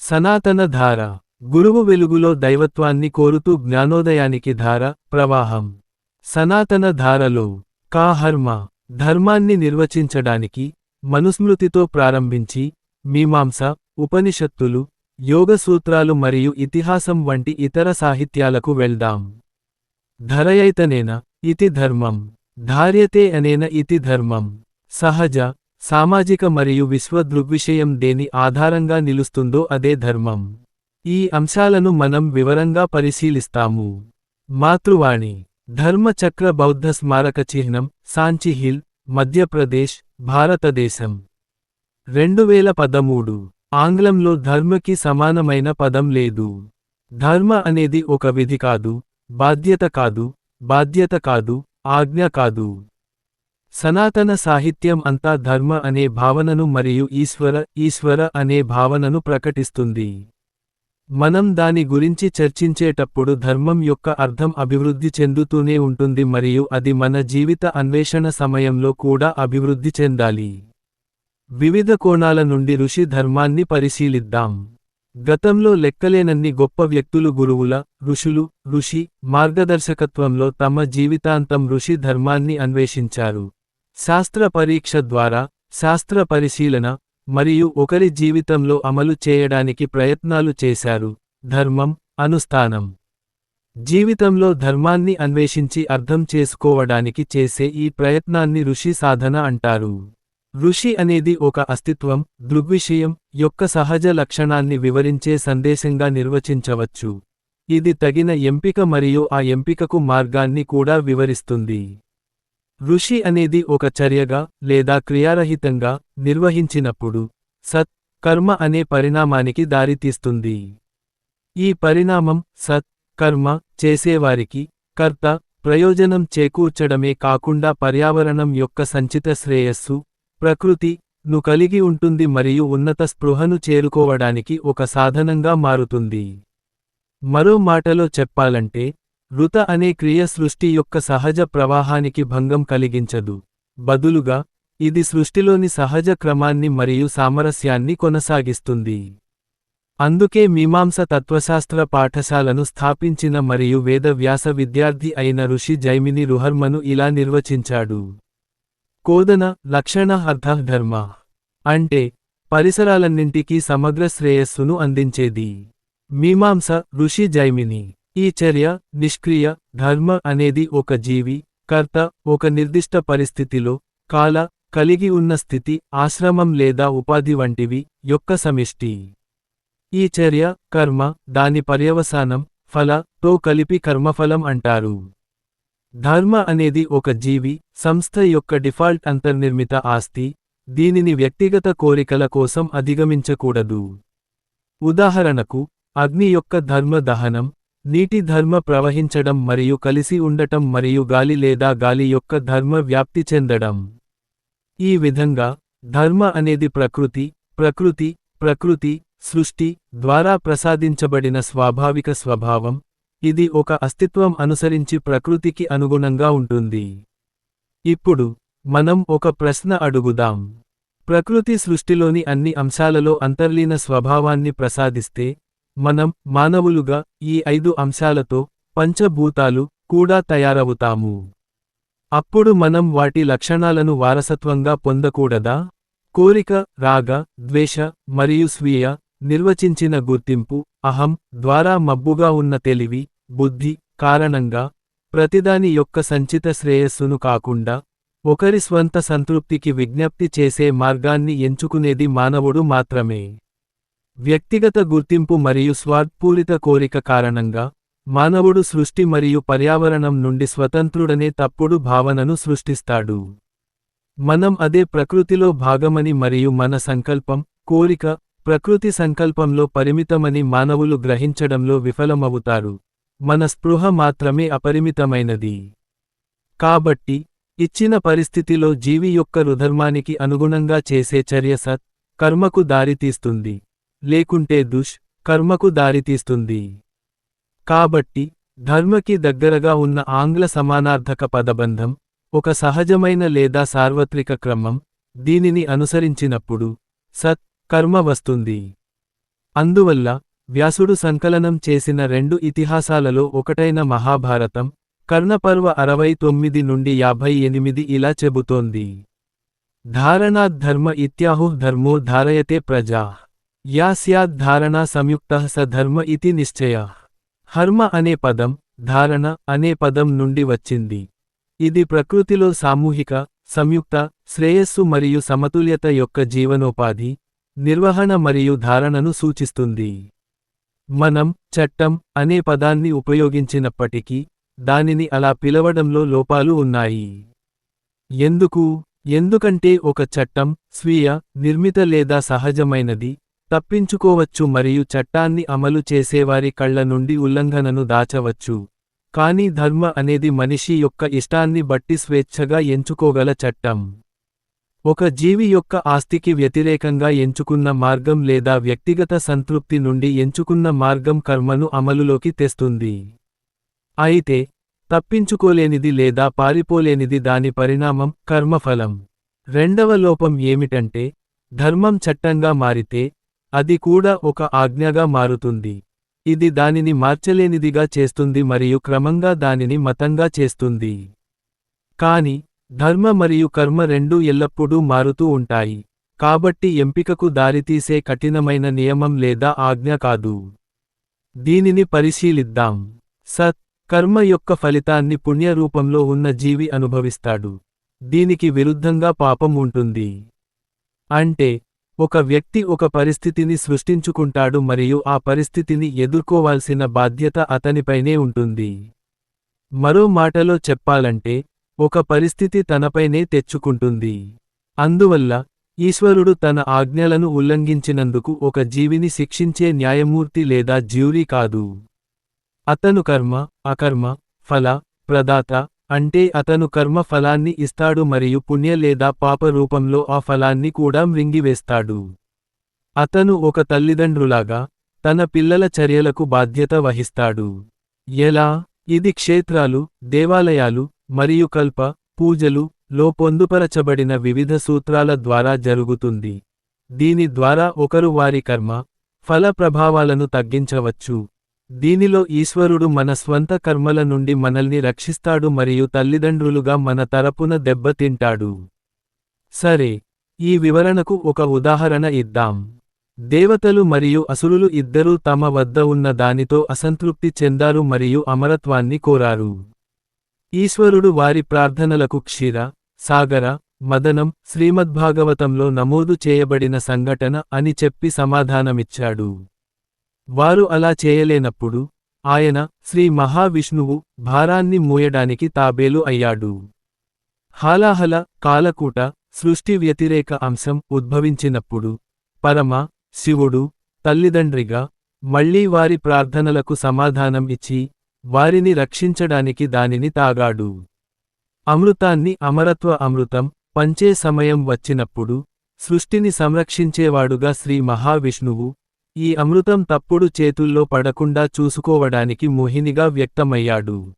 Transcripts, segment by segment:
సనాతన ధార గురువు వెలుగులో దైవత్వాన్ని కోరుతూ జ్ఞానోదయానికి ధార ప్రవాహం. సనాతన ధారలో కాహర్మ ధర్మాన్ని నిర్వచించడానికి మనుస్మృతితో ప్రారంభించి మీమాంస ఉపనిషత్తులు యోగ సూత్రాలు మరియు ఇతిహాసం వంటి ఇతర సాహిత్యాలకు వెళ్దాం. ధరయైతనేన ఇతి ధర్మం. ధార్యతే అనేన ఇతి ధర్మం. సహజ సామాజిక మరియు విశ్వ దృగ్విషయం దేని ఆధారంగా నిలుస్తుందో అదే ధర్మం. ఈ అంశాలను మనం వివరంగా పరిశీలిస్తాము. మాతృవాణి. ధర్మచక్ర బౌద్ధ స్మారక చిహ్నం సాంచి హిల్ మధ్యప్రదేశ్ భారతదేశం. రెండు వేల పదమూడు ఆంగ్లంలో ధర్మకి సమానమైన పదం లేదు. ధర్మ అనేది ఒక విధి కాదు బాధ్యత కాదు బాధ్యత కాదు ఆజ్ఞ కాదు. సనాతన సాహిత్యం అంతా ధర్మ అనే భావనను మరియు ఈశ్వర ఈశ్వర అనే భావనను ప్రకటిస్తుంది. మనం దాని గురించి చర్చించేటప్పుడు ధర్మం యొక్క అర్థం అభివృద్ధి చెందుతూనే ఉంటుంది మరియు అది మన జీవిత అన్వేషణ సమయంలో కూడా అభివృద్ధి చెందాలి. వివిధ కోణాల నుండి ఋషి ధర్మాన్ని పరిశీలిద్దాం. గతంలో లెక్కలేనన్ని గొప్ప వ్యక్తులు గురువుల ఋషులు ఋషి మార్గదర్శకత్వంలో తమ జీవితాంతం ఋషి ధర్మాన్ని అన్వేషించారు. శాస్త్ర పరీక్ష ద్వారా శాస్త్ర పరిశీలన మరియు ఒకరి జీవితంలో అమలు చేయడానికి ప్రయత్నాలు చేశారు. ధర్మం అనుష్ఠానం. జీవితంలో ధర్మాన్ని అన్వేషించి అర్థం చేసుకోవడానికి చేసే ఈ ప్రయత్నాన్ని ఋషి సాధన అంటారు. ఋషి అనేది ఒక అస్తిత్వం దృగ్విషయం యొక్క సహజ లక్షణాన్ని వివరించే సందేశంగా నిర్వచించవచ్చు. ఇది తగిన ఎంపిక మరియు ఆ ఎంపికకు మార్గాన్ని కూడా వివరిస్తుంది. ఋషి అనేది ఒక చర్యగా లేదా క్రియారహితంగా నిర్వహించినప్పుడు సత్ కర్మ అనే పరిణామానికి దారితీస్తుంది. ఈ పరిణామం సత్ కర్మ చేసేవారికి కర్త ప్రయోజనం చేకూర్చడమే కాకుండా పర్యావరణం యొక్క సంచిత శ్రేయస్సు ప్రకృతి ను కలిగి ఉంటుంది మరియు ఉన్నత స్పృహను చేరుకోవడానికి ఒక సాధనంగా మారుతుంది. మరో మాటలో చెప్పాలంటే రుత అనే క్రియ సృష్టి యొక్క సహజ ప్రవాహానికి భంగం కలిగించదు. బదులుగా ఇది సృష్టిలోని సహజ క్రమాన్ని మరియు సామరస్యాన్ని కొనసాగిస్తుంది. అందుకే మీమాంస తత్వశాస్త్ర పాఠశాలను స్థాపించిన మరియు వేద వ్యాస విద్యార్థి అయిన ఋషి జైమిని రుహర్మను ఇలా నిర్వచించాడు. కోదన లక్షణ అర్థ ధర్మ అంటే పరిసరాలన్నింటికీ సమగ్ర శ్రేయస్సును అందించేది. మీమాంస ఋషి జైమిని. ఈ చర్య నిష్క్రియ ధర్మ అనేది ఒక జీవి కర్త ఒక నిర్దిష్ట పరిస్థితిలో కాల కలిగి ఉన్న స్థితి ఆశ్రమం లేదా ఉపాధి వంటివి యొక్క సమిష్టి. ఈ చర్య కర్మ దాని పర్యవసానం ఫల తో కలిపి కర్మఫలం అంటారు. ధర్మ అనేది ఒక జీవి సంస్థ యొక్క డిఫాల్ట్ అంతర్నిర్మిత ఆస్తి దీనిని వ్యక్తిగత కోరికల కోసం అధిగమించకూడదు. ఉదాహరణకు అగ్ని యొక్క ధర్మ దహనం నీటి ధర్మ ప్రవహించడం మరియు కలిసి ఉండటం మరియు గాలి లేదా గాలి యొక్క ధర్మ వ్యాప్తి చెందడం. ఈ విధంగా ధర్మ అనేది ప్రకృతి ప్రకృతి ప్రకృతి సృష్టి ద్వారా ప్రసాదించబడిన స్వాభావిక స్వభావం ఇది ఒక అస్తిత్వం అనుసరించి ప్రకృతికి అనుగుణంగా ఉంటుంది. ఇప్పుడు మనం ఒక ప్రశ్న అడుగుదాం. ప్రకృతి సృష్టిలోని అన్ని అంశాలలో అంతర్లీన స్వభావాన్ని ప్రసాదిస్తే మనం మానవులుగా ఈ ఐదు అంశాలతో పంచభూతాలు కూడా తయారవుతాము. అప్పుడు మనం వాటి లక్షణాలను వారసత్వంగా పొందకూడదా? కోరిక రాగ ద్వేష మరియు స్వీయ నిర్వచించిన గుర్తింపు అహం ద్వారా మబ్బుగా ఉన్న తెలివి బుద్ధి కారణంగా ప్రతిదాని యొక్క సంచిత శ్రేయస్సును కాకుండా ఒకరి స్వంత సంతృప్తికి విజ్ఞప్తి చేసే మార్గాన్ని ఎంచుకునేది మానవుడు మాత్రమే. వ్యక్తిగత గుర్తింపు మరియు స్వార్థపూరిత కోరిక కారణంగా మానవుడు సృష్టి మరియు పర్యావరణం నుండి స్వతంత్రుడనే తప్పుడు భావనను సృష్టిస్తాడు. మనం అదే ప్రకృతిలో భాగమని మరియు మన సంకల్పం కోరిక ప్రకృతి సంకల్పంలో పరిమితమని మానవులు గ్రహించడంలో విఫలమవుతారు. మన స్పృహ మాత్రమే అపరిమితమైనది. కాబట్టి ఇచ్చిన పరిస్థితిలో జీవి యొక్క రుధర్మానికి అనుగుణంగా చేసే చర్య సత్ కర్మకు దారితీస్తుంది. లేకుంటే దుష్ కర్మకు దారితీస్తుంది. కాబట్టి ధర్మకి దగ్గరగా ఉన్న ఆంగ్ల సమానార్థక పదబంధం ఒక సహజమైన లేదా సార్వత్రిక క్రమం దీనిని అనుసరించినప్పుడు సత్ కర్మ వస్తుంది. అందువల్ల వ్యాసుడు సంకలనం చేసిన రెండు ఇతిహాసాలలో ఒకటైన మహాభారతం కర్ణపర్వ అరవై తొమ్మిది నుండి యాభై ఎనిమిది ఇలా చెబుతోంది. ధారణాద్ధర్మ ఇత్యాహు ధర్మో ధారయతే ప్రజా యా స్యాద్ ధారణా సంయుక్త స ధర్మ ఇతి నిశ్చయ. హర్మ అనే పదం ధారణ అనే పదం నుండి వచ్చింది. ఇది ప్రకృతిలో సామూహిక సంయుక్త శ్రేయస్సు మరియు సమతుల్యత యొక్క జీవనోపాధి నిర్వహణ మరియు ధారణను సూచిస్తుంది. మనం చట్టం అనే పదాన్ని ఉపయోగించినప్పటికీ దానిని అలా పిలవడంలో లోపాలు ఉన్నాయి. ఎందుకు? ఎందుకంటే ఒక చట్టం స్వీయ నిర్మిత లేదా సహజమైనది తప్పించుకోవచ్చు మరియు చట్టాన్ని అమలు చేసేవారి కళ్ళ నుండి ఉల్లంఘనను దాచవచ్చు. కానీ ధర్మ అనేది మనిషి యొక్క ఇష్టాన్ని బట్టి స్వేచ్ఛగా ఎంచుకోగల చట్టం. ఒక జీవి యొక్క ఆస్తికి వ్యతిరేకంగా ఎంచుకున్న మార్గం లేదా వ్యక్తిగత సంతృప్తి నుండి ఎంచుకున్న మార్గం కర్మను అమలులోకి తెస్తుంది. అయితే తప్పించుకోలేనిది లేదా పారిపోలేనిది దాని పరిణామం కర్మఫలం. రెండవ లోపం ఏమిటంటే ధర్మం చట్టంగా మారితే అది కూడా ఒక ఆజ్ఞగా మారుతుంది. ఇది దానిని మార్చలేనిదిగా చేస్తుంది మరియు క్రమంగా దానిని మతంగా చేస్తుంది. కాని ధర్మ మరియు కర్మ రెండూ ఎల్లప్పుడూ మారుతూ ఉంటాయి. కాబట్టి ఎంపికకు దారితీసే కఠినమైన నియమం లేదా ఆజ్ఞ కాదు. దీనిని పరిశీలిద్దాం. సత్ కర్మ యొక్క ఫలితాన్ని పుణ్య రూపంలో ఉన్న జీవి అనుభవిస్తాడు. దీనికి విరుద్ధంగా పాపం ఉంటుంది. అంటే ఒక వ్యక్తి ఒక పరిస్థితిని సృష్టించుకుంటాడు మరియు ఆ పరిస్థితిని ఎదుర్కోవాల్సిన బాధ్యత అతనిపైనే ఉంటుంది. మరో మాటలో చెప్పాలంటే ఒక పరిస్థితి తనపైనే తెచ్చుకుంటుంది. అందువల్ల ఈశ్వరుడు తన ఆజ్ఞలను ఉల్లంఘించినందుకు ఒక జీవిని శిక్షించే న్యాయమూర్తి లేదా జ్యూరీ కాదు. అతను కర్మ అకర్మ ఫల ప్రదాత అంటే అతను కర్మ ఫలాన్ని ఇస్తాడు మరియు పుణ్య లేదా పాప రూపంలో ఆ ఫలాన్ని కూడా మృంగివేస్తాడు. అతను ఒక తల్లిదండ్రులాగా తన పిల్లల చర్యలకు బాధ్యత వహిస్తాడు. ఎలా? ఇది క్షేత్రాలు దేవాలయాలు మరియు కల్ప పూజలు లో పొందుపరచబడిన వివిధ సూత్రాల ద్వారా జరుగుతుంది. దీని ద్వారా ఒకరు వారి కర్మ ఫల ప్రభావాలను తగ్గించవచ్చు. దీనిలో ఈశ్వరుడు మన స్వంత కర్మల నుండి మనల్ని రక్షిస్తాడు మరియు తల్లిదండ్రులుగా మన తరపున దెబ్బతింటాడు సరే ఈ వివరణకు ఒక ఉదాహరణ ఇద్దాం. దేవతలు మరియు అసురులు ఇద్దరూ తమ వద్ద ఉన్న దానితో అసంతృప్తి చెందారు మరియు అమరత్వాన్ని కోరారు. ఈశ్వరుడు వారి ప్రార్థనలకు క్షీర సాగర మదనం శ్రీమద్భాగవతంలో నమోదు చేయబడిన సంఘటన అని చెప్పి సమాధానమిచ్చాడు. వారు అలా చేయలేనప్పుడు ఆయన శ్రీ మహావిష్ణువు భారాన్ని మూయడానికి తాబేలు అయ్యాడు. హాలాహల కాలకూట సృష్టి వ్యతిరేక అంశం ఉద్భవించినప్పుడు పరమ శివుడు తల్లిదండ్రిగా మళ్ళీ వారి ప్రార్థనలకు సమాధానం ఇచ్చి వారిని రక్షించడానికి దానిని తాగాడు. అమృతాన్ని అమరత్వ అమృతం పంచే సమయం వచ్చినప్పుడు సృష్టిని సంరక్షించేవాడుగా శ్రీ మహావిష్ణువు ఈ అమృతం తప్పుడు చేతుల్లో పడకుండా చూసుకోవడానికి మోహినిగా వ్యక్తమయ్యాడు.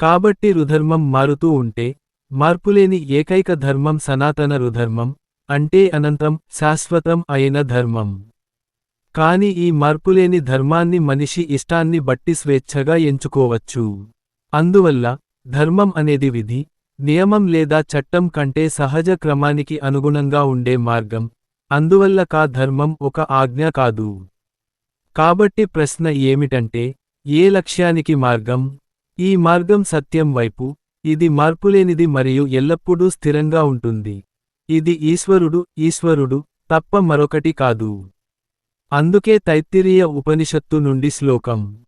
కాబట్టి రుధర్మం మారుతూ ఉంటే మార్పులేని ఏకైక ధర్మం సనాతన రుధర్మం అంటే అనంతం శాశ్వతం అయిన ధర్మం. కాని ఈ మార్పులేని ధర్మాన్ని మనిషి ఇష్టాన్ని బట్టి స్వేచ్ఛగా ఎంచుకోవచ్చు. అందువల్ల ధర్మం అనేది విధి నియమం లేదా చట్టం కంటే సహజ క్రమానికి అనుగుణంగా ఉండే మార్గం. అందువల్ల కా ధర్మం ఒక ఆజ్ఞ కాదు. కాబట్టి ప్రశ్న ఏమిటంటే ఏ లక్ష్యానికి మార్గం? ఈ మార్గం సత్యం వైపు ఇది మార్పులేనిది మరియు ఎల్లప్పుడూ స్థిరంగా ఉంటుంది. ఇది ఈశ్వరుడు ఈశ్వరుడు తప్ప మరొకటి కాదు. అందుకే తైత్తిరీయ ఉపనిషత్తు నుండి శ్లోకం.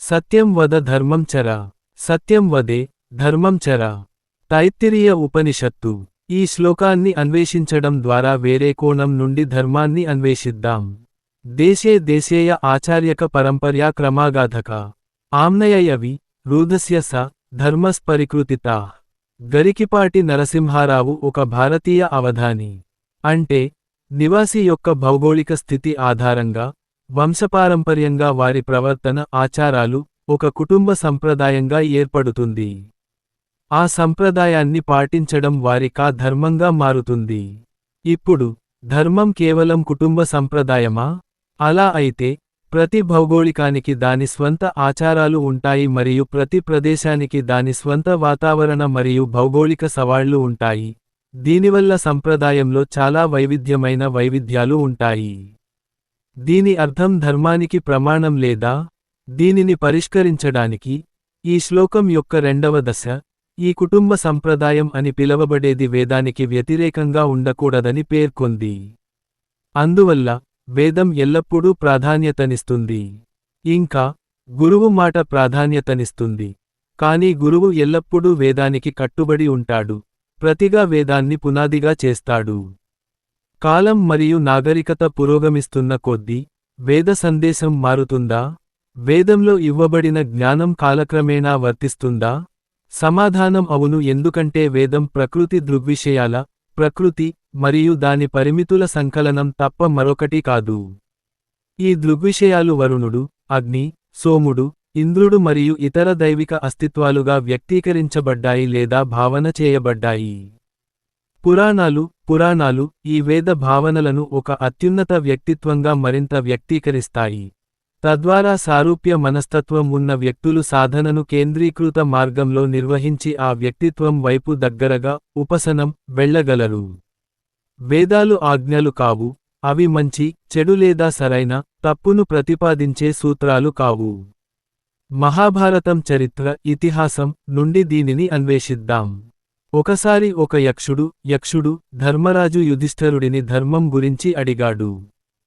సత్యం వద ధర్మం చర. సత్యం వదే ధర్మం చర. తైత్తిరీయ ఉపనిషత్తు. ఈ శ్లోకాన్ని అన్వేషించడం ద్వారా వేరే కోణం నుండి ధర్మాన్ని అన్వేషిద్దాం. దేశే దేశేయ ఆచార్యక పరంపర్యా క్రమాగాధక. ఆమ్నయయవి రూధస్య స ధర్మస్పరికృతిత. గరికిపాటి నరసింహారావు ఒక భారతీయ అవధాని. అంటే నివాసి యొక్క భౌగోళిక స్థితి ఆధారంగా వంశపారంపర్యంగా వారి ప్రవర్తన ఆచారాలు ఒక కుటుంబ సంప్రదాయంగా ఏర్పడుతుంది. ఆ సంప్రదాయాన్ని పాటించడం వారికా ధర్మంగా మారుతుంది. ఇప్పుడు ధర్మం కేవలం కుటుంబ సంప్రదాయమా? అలా అయితే ప్రతి భౌగోళికానికి దాని స్వంత ఆచారాలు ఉంటాయి మరియు ప్రతి ప్రదేశానికి దాని స్వంత వాతావరణ మరియు భౌగోళిక సవాళ్ళు ఉంటాయి. దీనివల్ల సంప్రదాయంలో చాలా వైవిధ్యమైన వైవిధ్యాలు ఉంటాయి. దీని అర్థం ధర్మానికి ప్రమాణం లేదా దీనిని పరిష్కరించడానికి ఈ శ్లోకం యొక్క రెండవ దశ ఈ కుటుంబ సంప్రదాయం అని పిలవబడేది వేదానికి వ్యతిరేకంగా ఉండకూడదని పేర్కొంది. అందువల్ల వేదం ఎల్లప్పుడూ ప్రాధాన్యతనిస్తుంది. ఇంకా గురువు మాట ప్రాధాన్యతనిస్తుంది. కాని గురువు ఎల్లప్పుడూ వేదానికి కట్టుబడి ఉంటాడు. ప్రతిగా వేదాన్ని పునాదిగా చేస్తాడు. కాలం మరియు నాగరికత పురోగమిస్తున్న కొద్దీ వేద సందేశం మారుతుందా? వేదంలో ఇవ్వబడిన జ్ఞానం కాలక్రమేణా వర్తిస్తుందా? సమాధానం అవును ఎందుకంటే వేదం ప్రకృతి దృగ్విషయాల ప్రకృతి మరియు దాని పరిమితుల సంకలనం తప్ప మరొకటి కాదు. ఈ దృగ్విషయాలు వరుణుడు అగ్ని సోముడు ఇంద్రుడు మరియు ఇతర దైవిక అస్తిత్వాలుగా వ్యక్తీకరించబడ్డాయి లేదా భావన చేయబడ్డాయి. పురాణాలు పురాణాలు ఈ వేద భావనలను ఒక అత్యున్నత వ్యక్తిత్వంగా మరింత వ్యక్తీకరిస్తాయి. తద్వారా సారూప్య మనస్తత్వం ఉన్న వ్యక్తులు సాధనను కేంద్రీకృత మార్గంలో నిర్వహించి ఆ వ్యక్తిత్వం వైపు దగ్గరగా ఉపశనం వెళ్ళగలరు. వేదాలు ఆజ్ఞలు కావు అవి మంచి చెడు లేదా సరైన తప్పును ప్రతిపాదించే సూత్రాలు కావు. మహాభారతం చరిత్ర ఇతిహాసం నుండి దీనిని అన్వేషిద్దాం. ఒకసారి ఒక యక్షుడు యక్షుడు ధర్మరాజు యుధిష్ఠరుడిని ధర్మం గురించి అడిగాడు.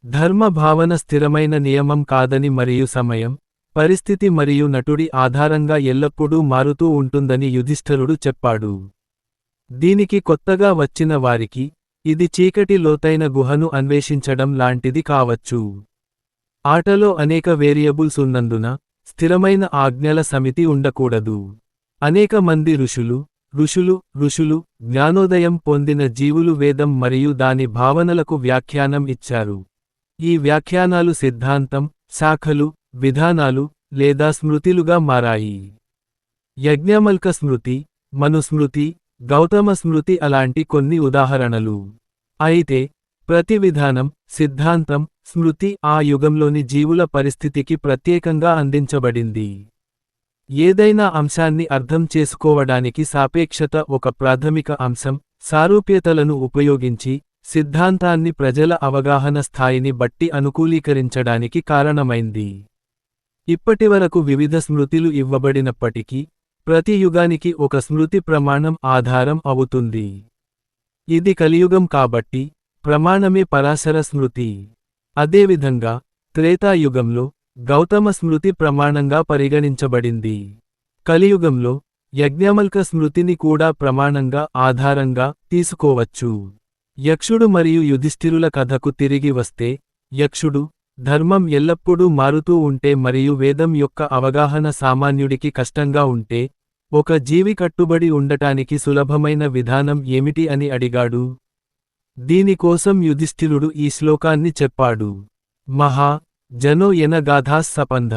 ధర్మ భావన స్థిరమైన నియమం కాదని మరియు సమయం పరిస్థితి మరియు నటుడి ఆధారంగా ఎల్లప్పుడూ మారుతూ ఉంటుందని యుధిష్ఠరుడు చెప్పాడు. దీనికి కొత్తగా వచ్చిన వారికి ఇది చీకటి లోతైన గుహను అన్వేషించడం లాంటిది కావచ్చు. ఆటలో అనేక వేరియబుల్స్ ఉన్నందున స్థిరమైన ఆజ్ఞల సమితి ఉండకూడదు. అనేక మంది ఋషులు ఋషులు ఋషులు జ్ఞానోదయం పొందిన జీవులు వేదం మరియు దాని భావనలకు వ్యాఖ్యానం ఇచ్చారు. ఈ వ్యాఖ్యానాలు సిద్ధాంతం శాఖలు విధానాలు లేదా స్మృతిలుగా మారాయి. యజ్ఞమల్క స్మృతి మనుస్మృతి గౌతమ స్మృతి అలాంటి కొన్ని ఉదాహరణలు. అయితే ప్రతి విధానం సిద్ధాంతం స్మృతి ఆ యుగంలోని జీవుల పరిస్థితికి ప్రత్యేకంగా అందించబడింది. ఏదైనా అంశాన్ని అర్థం చేసుకోవడానికి సాపేక్షత ఒక ప్రాథమిక అంశం సారూప్యతలను ఉపయోగించి సిద్ధాంతాన్ని ప్రజల అవగాహన స్థాయిని బట్టి అనుకూలీకరించడానికి కారణమైంది. ఇప్పటివరకు వివిధ స్మృతిలు ఇవ్వబడినప్పటికీ ప్రతి యుగానికి ఒక స్మృతి ప్రమాణం ఆధారం అవుతుంది. ఇది కలియుగం కాబట్టి ప్రమాణమే పరాశర స్మృతి. అదేవిధంగా త్రేతాయుగంలో గౌతమ స్మృతి ప్రమాణంగా పరిగణించబడింది. కలియుగంలో యజ్ఞమల్క స్మృతిని కూడా ప్రమాణంగా ఆధారంగా తీసుకోవచ్చు. యక్షుడు మరియు యుధిష్ఠిరుల కథకు తిరిగి వస్తే యక్షుడు ధర్మం ఎల్లప్పుడూ మారుతూ ఉంటే మరియు వేదం యొక్క అవగాహన సామాన్యుడికి కష్టంగా ఉంటే ఒక జీవి కట్టుబడి ఉండటానికి సులభమైన విధానం ఏమిటి అని అడిగాడు. దీనికోసం యుధిష్ఠిరుడు ఈ శ్లోకాన్ని చెప్పాడు. మహా జనో ఎనగాధాస్ సపంధ.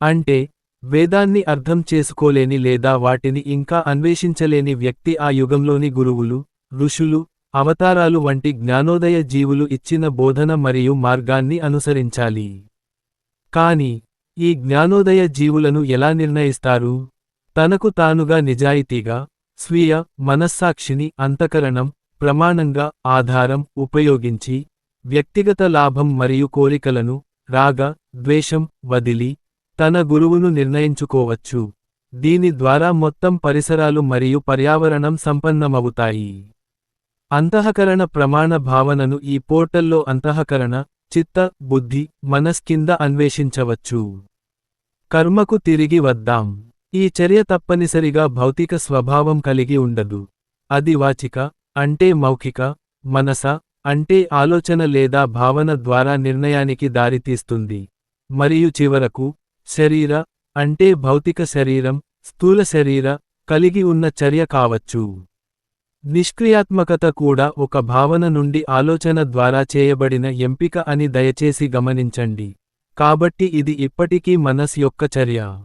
అంటే వేదాన్ని అర్థం చేసుకోలేని లేదా వాటిని ఇంకా అన్వేషించలేని వ్యక్తి ఆ యుగంలోని గురువులు ఋషులు అవతారాలు వంటి జ్ఞానోదయ జీవులు ఇచ్చిన బోధన మరియు మార్గాన్ని అనుసరించాలి. కాని ఈ జ్ఞానోదయ జీవులను ఎలా నిర్ణయిస్తారు? తనకు తానుగా నిజాయితీగా స్వీయ మనస్సాక్షిని అంతకరణం ప్రమాణంగా ఆధారం ఉపయోగించి వ్యక్తిగత లాభం మరియు కోరికలను రాగ ద్వేషం వదిలి తన గురువును నిర్ణయించుకోవచ్చు. దీని ద్వారా మొత్తం పరిసరాలు మరియు పర్యావరణం సంపన్నమవుతాయి. అంతఃకరణ ప్రమాణ భావనను ఈ పోర్టల్లో అంతఃకరణ చిత్త బుద్ధి మనస్ కింద అన్వేషించవచ్చు. కర్మకు తిరిగి వద్దాం. ఈ చర్య తప్పనిసరిగా భౌతిక స్వభావం కలిగి ఉండదు. అది వాచిక అంటే మౌఖిక మనస అంటే ఆలోచన లేదా భావన ద్వారా నిర్ణయానికి దారితీస్తుంది. మరియు చివరకు శరీర అంటే భౌతిక శరీరం స్థూల శరీర కలిగి ఉన్న చర్య కావచ్చు. నిష్క్రియాత్మకత కూడా ఒక భావన నుండి ఆలోచన ద్వారా చేయబడిన ఎంపిక అని దయచేసి గమనించండి. కాబట్టి ఇది ఇప్పటికీ మనస్ యొక్క చర్య.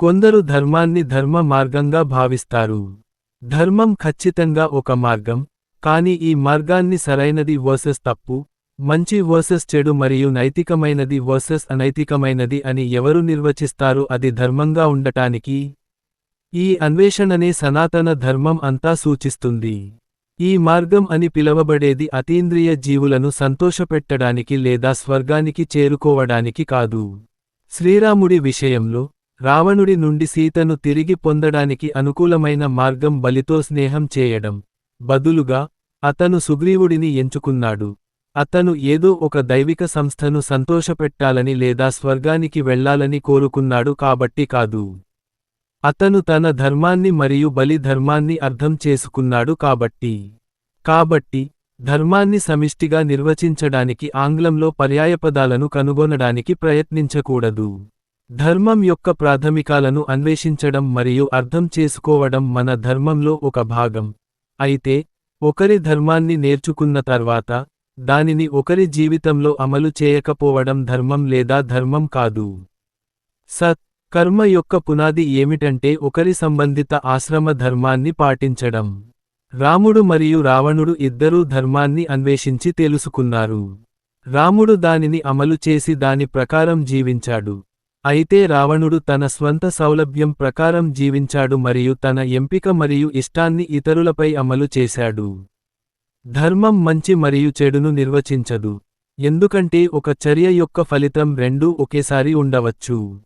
కొందరు ధర్మాన్ని ధర్మ మార్గంగా భావిస్తారు. ధర్మం ఖచ్చితంగా ఒక మార్గం కాని ఈ మార్గాన్ని సరైనది వర్సెస్ తప్పు మంచి వర్సెస్ చెడు మరియు నైతికమైనది వర్సెస్ అనైతికమైనది అని ఎవరు నిర్వచిస్తారు అది ధర్మంగా ఉండటానికి? ఈ అన్వేషణనే సనాతన ధర్మం అంతా సూచిస్తుంది. ఈ మార్గం అని పిలవబడేది అతీంద్రియ జీవులను సంతోషపెట్టడానికి లేదా స్వర్గానికి చేరుకోవడానికి కాదు. శ్రీరాముడి విషయంలో రావణుడి నుండి సీతను తిరిగి పొందడానికి అనుకూలమైన మార్గం బలితో స్నేహం చేయడం. బదులుగా అతను సుగ్రీవుడిని ఎంచుకున్నాడు. అతను ఏదో ఒక దైవిక సంస్థను సంతోషపెట్టాలని లేదా స్వర్గానికి వెళ్ళాలని కోరుకున్నాడు కాబట్టి కాదు. అతను తన ధర్మాన్ని మరియు బలి ధర్మాన్ని అర్థం చేసుకున్నాడు కాబట్టి. కాబట్టి ధర్మాన్ని సమిష్టిగా నిర్వచించడానికి ఆంగ్లంలో పర్యాయపదాలను కనుగొనడానికి ప్రయత్నించకూడదు. ధర్మం యొక్క ప్రాథమికాలను అన్వేషించడం మరియు అర్థం చేసుకోవడం మన ధర్మంలో ఒక భాగం. అయితే ఒకరి ధర్మాన్ని నేర్చుకున్న తర్వాత దానిని ఒకరి జీవితంలో అమలు చేయకపోవడం ధర్మం లేదా ధర్మం కాదు. సత్ కర్మ యొక్క పునాది ఏమిటంటే ఒకరి సంబంధిత ఆశ్రమ ధర్మాన్ని పాటించడం. రాముడు మరియు రావణుడు ఇద్దరూ ధర్మాన్ని అన్వేషించి తెలుసుకున్నారు. రాముడు దానిని అమలు చేసి దాని ప్రకారం జీవించాడు. అయితే రావణుడు తన స్వంత సౌలభ్యం ప్రకారం జీవించాడు మరియు తన ఎంపిక మరియు ఇష్టాన్ని ఇతరులపై అమలు చేశాడు. ధర్మం మంచి మరియు చెడును నిర్వచించదు. ఎందుకంటే ఒక చర్య యొక్క ఫలితం రెండూ ఒకేసారి ఉండవచ్చు.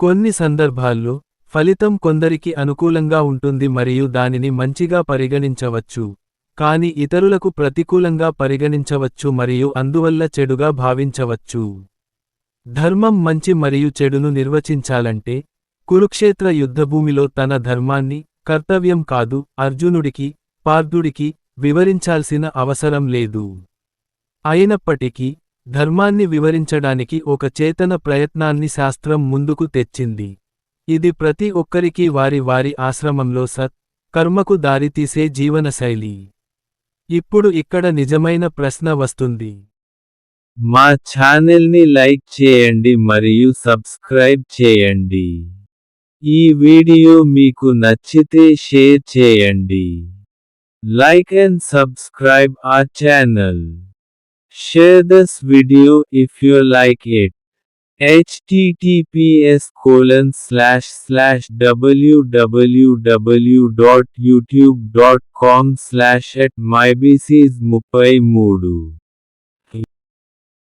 కొన్ని సందర్భాల్లో ఫలితం కొందరికి అనుకూలంగా ఉంటుంది మరియు దానిని మంచిగా పరిగణించవచ్చు. కాని ఇతరులకు ప్రతికూలంగా పరిగణించవచ్చు మరియు అందువల్ల చెడుగా భావించవచ్చు. ధర్మం మంచి మరియు చెడును నిర్వచించాలంటే కురుక్షేత్ర యుద్ధభూమిలో తన ధర్మాన్ని కర్తవ్యం కాదు అర్జునుడికి పార్థుడికి వివరించాల్సిన అవసరం లేదు. అయినప్పటికీ ధర్మాన్ని వివరించడానికి ఒక చేతన ప్రయత్నాన్ని శాస్త్రం ముందుకు తెచ్చింది. ఇది ప్రతి ఒక్కరికి వారి వారి ఆశ్రమంలో సత్ కర్మకు దారితీసే జీవనశైలి. ఇప్పుడు ఇక్కడ నిజమైన ప్రశ్న వస్తుంది. మా ఛానల్ని లైక్ చేయండి మరియు సబ్స్క్రైబ్ చేయండి. ఈ వీడియో మీకు నచ్చితే షేర్ చేయండి. లైక్ అండ్ సబ్స్క్రైబ్ ఆ channel. Share this video if you like it. https colon slash slash www.youtube.com slash at myBCs ముప్పై మూడు.